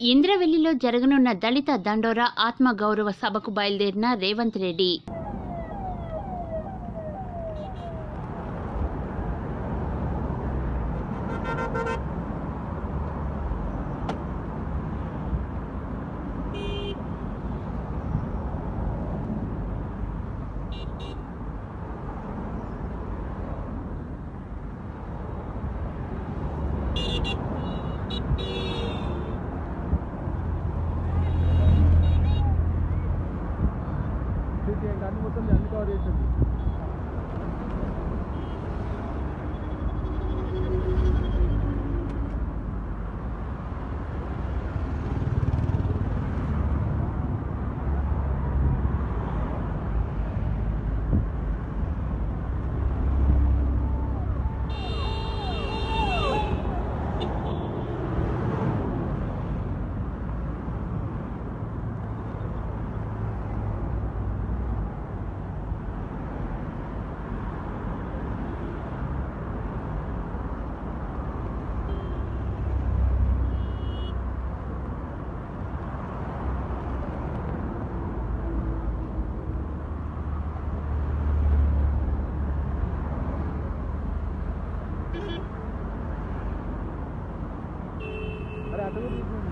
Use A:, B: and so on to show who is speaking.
A: ఇంద్రవెల్లిలో జరగనున్న దళిత దండోరా ఆత్మగౌరవ సభకు బయలుదేరిన రేవంత్ రెడ్డి.
B: అన్ని మొత్తం అన్ని కవర్ చేసింది. रहा था